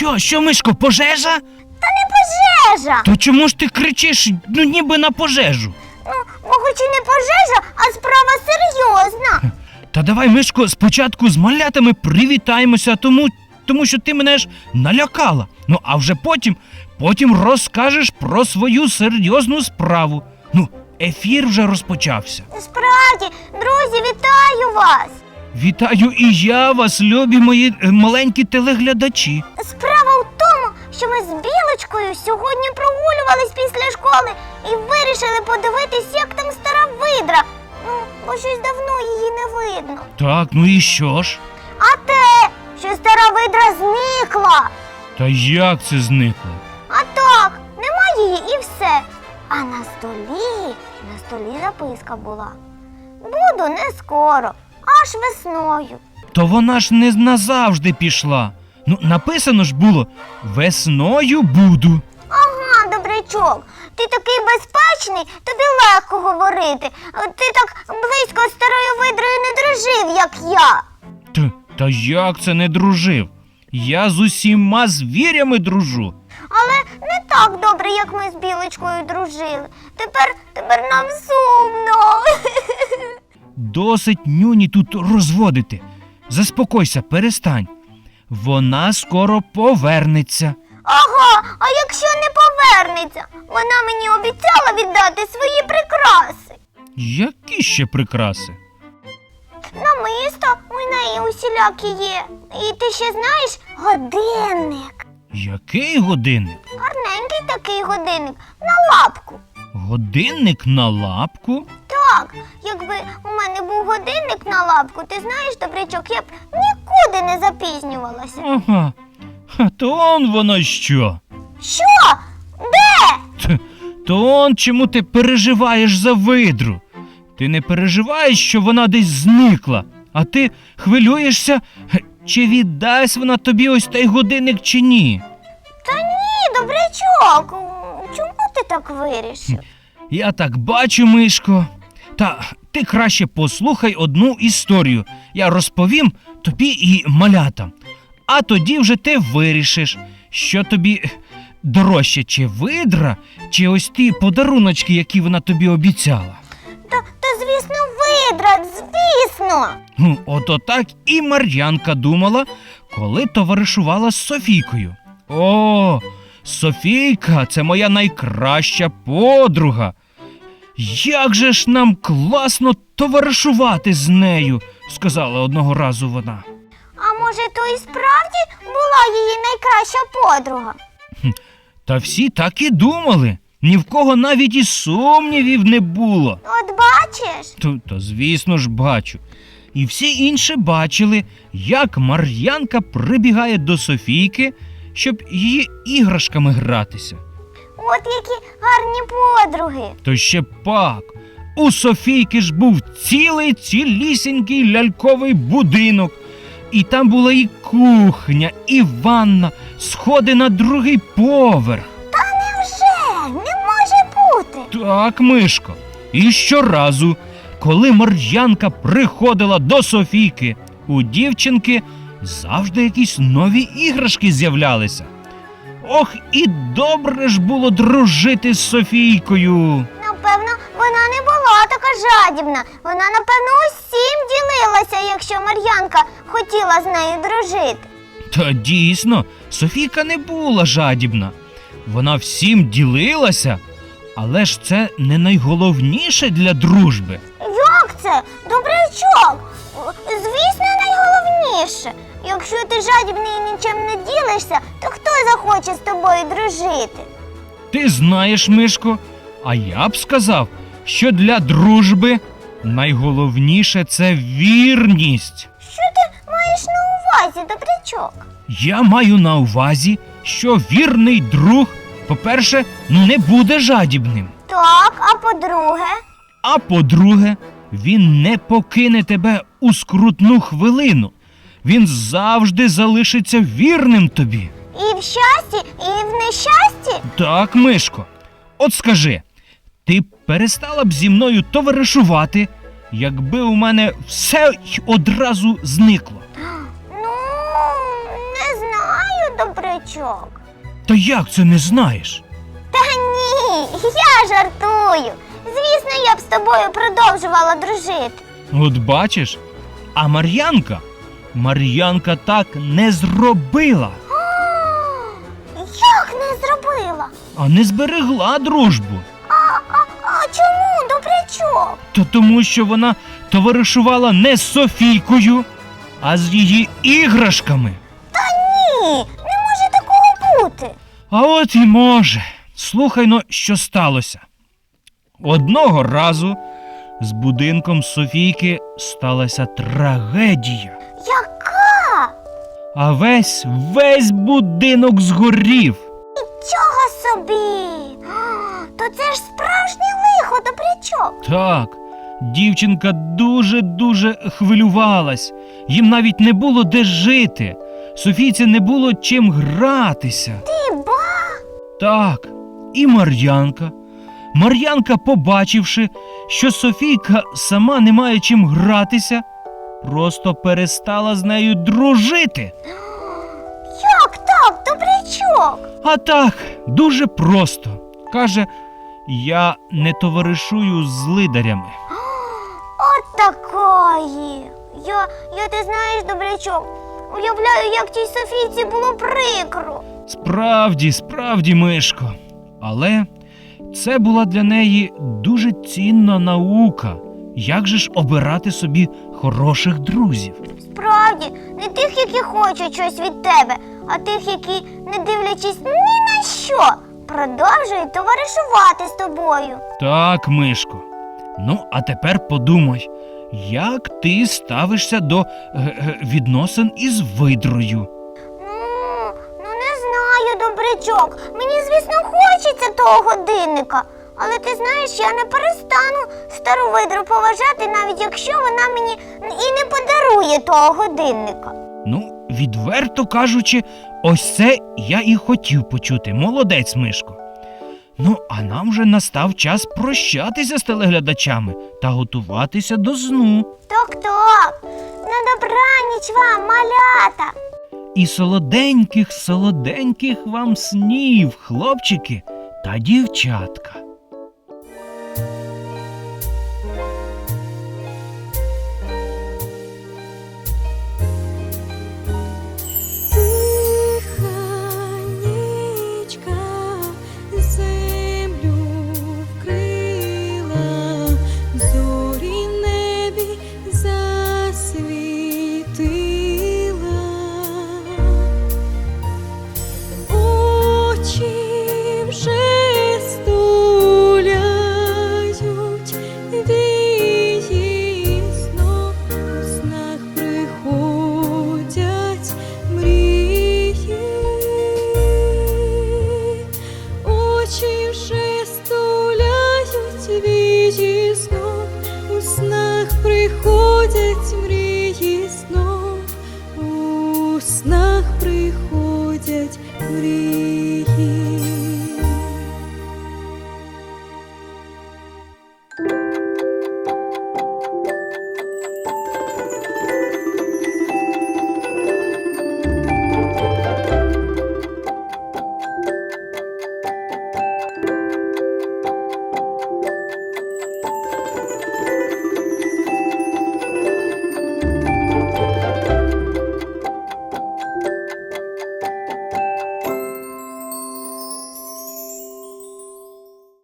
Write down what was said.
Що, що, Мишко, пожежа? Та не пожежа! То чому ж ти кричиш, ну ніби на пожежу? Ну, хоч і не пожежа, а справа серйозна. Та давай, Мишко, спочатку з малятами привітаємося, тому, тому що ти мене ж налякала. Ну, а вже потім, потім розкажеш про свою серйозну справу. Ну, ефір вже розпочався. Справді, друзі, вітаю вас! Вітаю і я вас, любі мої е, маленькі телеглядачі. Справа в тому, що ми з білочкою сьогодні прогулювались після школи і вирішили подивитись, як там стара видра. Ну, бо щось давно її не видно. Так, ну і що ж? А те, що стара видра зникла. Та як це зникло? А так, нема її і все. А на столі, на столі записка була. Буду не скоро, аж весною. То вона ж не назавжди пішла. Ну, написано ж було весною буду. Ага, добрячок, ти такий безпечний, тобі легко говорити. Ти так близько з старою видрою не дружив, як я. Та, та як це не дружив? Я з усіма звірями дружу. Але не так добре, як ми з білочкою дружили. Тепер, тепер нам сумно. Досить нюні тут розводити. Заспокойся, перестань. Вона скоро повернеться. Ага, а якщо не повернеться, вона мені обіцяла віддати свої прикраси. Які ще прикраси? Намисто у неї усілякі є. І ти ще знаєш годинник. Який годинник? Гарненький такий годинник на лапку. Годинник на лапку? Так, якби у мене був годинник на лапку, ти знаєш, добрячок, я б нікуди не запізнювалася. Ага. Ха, то он воно що? Що? Де? Т- То он чому ти переживаєш за видру? Ти не переживаєш, що вона десь зникла, а ти хвилюєшся, ге, чи віддасть вона тобі ось той годинник чи ні. Та ні, добрячок. Чому ти так вирішив? Я так бачу, Мишко. Та ти краще послухай одну історію. Я розповім тобі і малятам. А тоді вже ти вирішиш, що тобі дорожче, чи видра, чи ось ті подаруночки, які вона тобі обіцяла. Та, та звісно, видра, звісно. Ну, ото так і Мар'янка думала, коли товаришувала з Софійкою. О, Софійка, це моя найкраща подруга. Як же ж нам класно товаришувати з нею, сказала одного разу вона. А може, то і справді була її найкраща подруга? Та всі так і думали. Ні в кого навіть і сумнівів не було. От бачиш? То, то звісно ж, бачу. І всі інші бачили, як Мар'янка прибігає до Софійки, щоб її іграшками гратися. От які гарні подруги. То ще пак. У Софійки ж був цілий цілісінький ляльковий будинок. І там була і кухня, і ванна, сходи на другий поверх. Та невже? Не може бути. Так, Мишко. І щоразу, коли Мар'янка приходила до Софійки, у дівчинки завжди якісь нові іграшки з'являлися. Ох, і добре ж було дружити з Софійкою. Напевно, вона не була така жадібна. Вона, напевно, усім ділилася, якщо Мар'янка хотіла з нею дружити. Та дійсно, Софійка не була жадібна. Вона всім ділилася, але ж це не найголовніше для дружби. Як це? Добрячок? Звісно, найголовніше. Якщо ти жадібний і нічим не ділишся, то захоче з тобою дружити? Ти знаєш, Мишко, а я б сказав, що для дружби найголовніше це вірність. Що ти маєш на увазі, добрячок? Я маю на увазі, що вірний друг, по-перше, не буде жадібним. Так, а по-друге, А по-друге, він не покине тебе у скрутну хвилину. Він завжди залишиться вірним тобі. І в щасті, і в нещасті? Так, Мишко. От скажи, ти перестала б зі мною товаришувати, якби у мене все й одразу зникло. Ну, не знаю, добрячок. Та як це не знаєш? Та ні, я жартую. Звісно, я б з тобою продовжувала дружити. От бачиш, а Мар'янка, Мар'янка так не зробила, зробила? а не зберегла дружбу. А, а, а чому, добрячок? Та тому, що вона товаришувала не з Софійкою, а з її іграшками. Та Ні, не може такого бути. А от і може. Слухай но, що сталося. Одного разу з будинком Софійки сталася трагедія, Яка? а весь весь будинок згорів. Собі. То це ж справжнє лихо, добрячок. Так, дівчинка дуже-дуже хвилювалась. Їм навіть не було де жити. Софійці не було чим гратися. Ти ба? Так, і Мар'янка. Мар'янка, побачивши, що Софійка сама не має чим гратися, просто перестала з нею дружити. Як добрячок? А так, дуже просто. Каже, я не товаришую з лидарями. От такої. Я, я ти знаєш, добрячок. Уявляю, як тій Софійці було прикро. Справді, справді, Мишко. Але це була для неї дуже цінна наука. Як же ж обирати собі хороших друзів? Справді, не тих, які хочуть щось від тебе, а тих, які, не дивлячись ні на що, продовжують товаришувати з тобою. Так, Мишко. Ну, а тепер подумай, як ти ставишся до е, е, відносин із видрою? Ну, ну не знаю, добрячок. Мені, звісно, хочеться того годинника. Але ти знаєш, я не перестану стару видру поважати, навіть якщо вона мені і не подарує того годинника. Відверто кажучи, ось це я і хотів почути. Молодець, Мишко. Ну, а нам вже настав час прощатися з телеглядачами та готуватися до сну. Так. На добраніч вам, малята. І солоденьких, солоденьких вам снів, хлопчики та дівчатка.